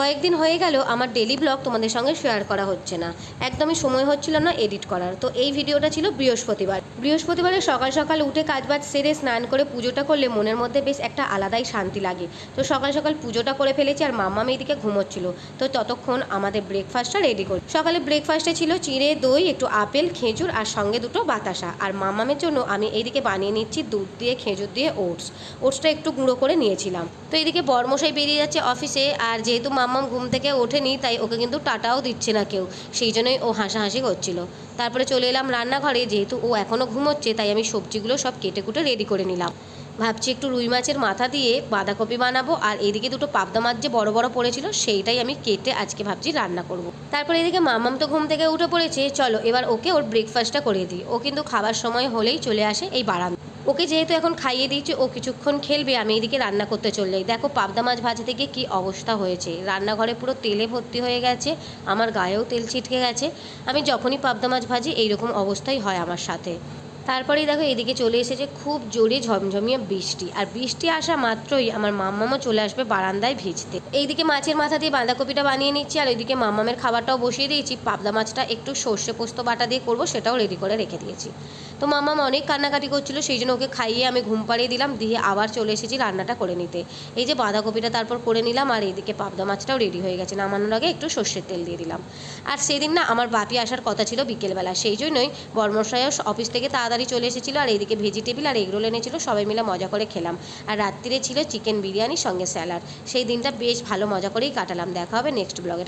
কয়েকদিন হয়ে গেল আমার ডেলি ব্লগ তোমাদের সঙ্গে শেয়ার করা হচ্ছে না। একদমই সময় হচ্ছিল না এডিট করার। তো এই ভিডিওটা ছিল বৃহস্পতিবার। বৃহস্পতিবারে সকাল সকাল উঠে কাজবাজ সেরে স্নান করে পুজোটা করলে মনের মধ্যে বেশ একটা আলাদাই শান্তি লাগে। তো সকাল সকাল পুজোটা করে ফেলেছি আর মাম্মা এইদিকে ঘুমোচ্ছিল। তো ততক্ষণ আমাদের ব্রেকফাস্টটা রেডি করি সকালে ব্রেকফাস্টে ছিল চিড়ে, দই, একটু আপেল, খেজুর আর সঙ্গে দুটো বাতাসা। আর মাম্মামের জন্য আমি এইদিকে বানিয়ে নিচ্ছি দুধ দিয়ে, খেজুর দিয়ে ওটস ওটসটা একটু গুঁড়ো করে নিয়েছিলাম। তো এইদিকে বরমশাই বেরিয়ে যাচ্ছে অফিসে আর যেহেতু মাম্মাম ঘুম থেকে ওঠেনি, তাই ওকে কিন্তু টাটাও দিচ্ছে না কেউ। সেই জন্যই ও হাসাহাসি করছিল। তারপরে চলে এলাম রান্নাঘরে, যেহেতু ও এখনও ঘুমোচ্ছে, তাই আমি সবজিগুলো সব কেটে কুটে রেডি করে নিলাম। ভাবছি একটু রুই মাছের মাথা দিয়ে বাঁধাকপি বানাবো, আর এদিকে দুটো পাবদা মাছ যে বড় বড় পড়েছিল সেইটাই আমি কেটে আজকে ভাবছি রান্না করব। তারপরে এদিকে মামাম তো ঘুম থেকে উঠে পড়েছে, চলো এবার ওকে ওর ব্রেকফাস্টটা করে দিই। ও কিন্তু খাবার সময় হলেই চলে আসে এই বারান্দা ওকে যেহেতু এখন খাইয়ে দিয়েছি, ও কিছুক্ষণ খেলবে, আমি এদিকে রান্না করতে চললেই দেখো পাবদা মাছ ভাজতে গিয়ে কী অবস্থা হয়েছে। রান্নাঘরে পুরো তেলে ভর্তি হয়ে গেছে, আমার গায়েও তেল ছিটকে গেছে। আমি যখনই পাবদা মাছ ভাজি, এইরকম অবস্থাই হয় আমার সাথে। তারপরেই দেখো এদিকে চলে এসেছে খুব জোরে ঝমঝমিয়ে বৃষ্টি। আর বৃষ্টি আসা মাত্রই আমার মাম্মামও চলে আসবে বারান্দায় ভিজতে। এইদিকে মাছের মাথা দিয়ে বাঁধাকপিটা বানিয়ে নিচ্ছি, আর ওইদিকে মাম্মামের খাবারটাও বসিয়ে দিয়েছি। পাবদা মাছটা একটু সর্ষে পোস্ত বাটা দিয়ে করব, সেটাও রেডি করে রেখে দিয়েছি। তো মাম্মাম অনেক কান্নাকাটি করছিল, সেই জন্য ওকে খাইয়ে আমি ঘুম পাড়িয়ে দিলাম, দিয়ে আবার চলে এসেছি রান্নাটা করে নিতে। এই যে বাঁধাকপিটা তারপর করে নিলাম, আর এইদিকে পাবদা মাছটাও রেডি হয়ে গেছে। নামানোর আগে একটু সর্ষের তেল দিয়ে দিলাম। আর সেদিন না আমার বাপি আসার কথা ছিল বিকেলবেলা, সেই জন্যই বর্মশাইও অফিস থেকে তাড়াতাড়ি চলে এসেছিল আর এইদিকে ভেজিটেবিল আর এগরোল এনেছিলো, সবাই মিলে মজা করে খেলাম। আর রাত্রিরে ছিল চিকেন বিরিয়ানি সঙ্গে স্যালাড। সেই দিনটা বেশ ভালো মজা করেই কাটালাম। দেখা হবে নেক্সট ব্লগে।